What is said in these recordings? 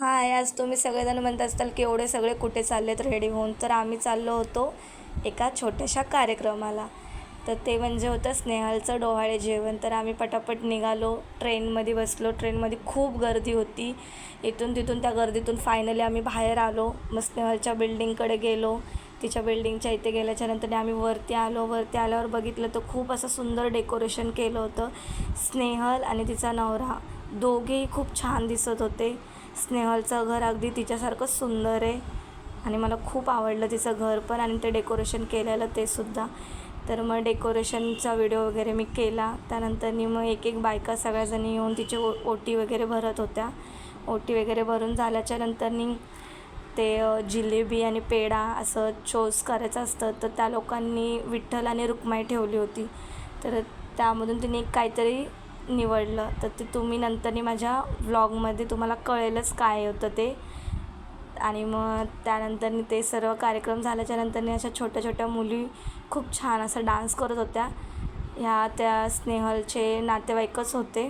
हाय आज तुम्ही सगळेजण म्हणत असताल की एवढे सगळे कुठे चाललेत रेडी होऊन. तर आम्ही चाललो होतो एका छोट्याशा कार्यक्रमाला. तर ते म्हणजे होतं स्नेहलचं डोहाळे जेवण. तर आम्ही पटापट निघालो ट्रेनमध्ये बसलो. ट्रेनमध्ये खूप गर्दी होती. इथून तिथून त्या गर्दीतून फायनली आम्ही बाहेर आलो. मग स्नेहलच्या बिल्डिंगकडे गेलो. तिच्या बिल्डिंगच्या इथे गेल्याच्यानंतर आम्ही वरती आलो. वरती आल्यावर बघितलं तर खूप असं सुंदर डेकोरेशन केलं होतं. स्नेहल आणि तिचा नवरा दोघेही खूप छान दिसत होते. स्नेहलचं घर अगदी तिच्यासारखंच सुंदर आहे. आणि मला खूप आवडलं तिचं घर पण आणि ते डेकोरेशन केलेलं ते सुद्धा. तर मग डेकोरेशनचा व्हिडिओ वगैरे मी केला. त्यानंतरनी मग एक एक बायका सगळ्याजणी येऊन तिचे ओ ओटी वगैरे भरत होत्या. ओटी वगैरे भरून झाल्याच्या नंतरनी ते जिलेबी आणि पेढा असं चोस करायचं असतं. तर त्या लोकांनी विठ्ठल आणि रुक्माई ठेवली होती. तर त्यामधून तिने एक काहीतरी निवडलं तर ते तुम्ही नंतरनी माझ्या व्लॉगमध्ये तुम्हाला कळेलच काय होतं ते. आणि मग त्यानंतर ते सर्व कार्यक्रम झाल्याच्या नंतरनी अशा छोट्या छोट्या मुली खूप छान असं डान्स करत होत्या. ह्या त्या स्नेहलचे नातेवाईकच होते.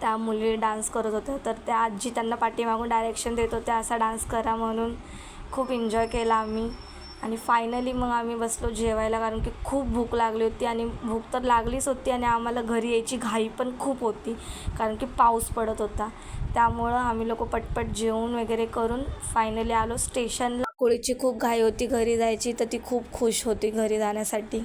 त्या मुली डान्स करत होत्या. तर त्या आजी त्यांना पाठीमागून डायरेक्शन देत होत्या असा डान्स करा म्हणून. खूप एन्जॉय केला आम्ही. आणि फायनली मग आम्ही बसलो जेवायला कारण की खूप भूक लागली होती आणि भूक तर लागलीच होती आणि आम्हाला घरी यायची घाई पण खूप होती कारण की पाऊस पडत होता. त्यामुळं आम्ही लोक पटपट जेवून वगैरे करून फायनली आलो. स्टेशनला कोळीची खूप घाई होती घरी जायची तर ती खूप खुश होती घरी जाण्यासाठी.